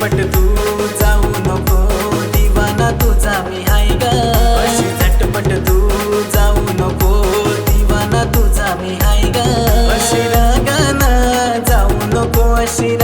पट तू जाऊ नको दिवाना तुझा मी हाय ग. अशी झटपट तू जाऊ नको दिवाना तुझा मी हाय ग. अशी रागाना जाऊ नको अशी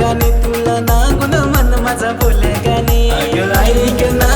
गाने तुलना गुना मन मजा बोले गाणे. ऐक ना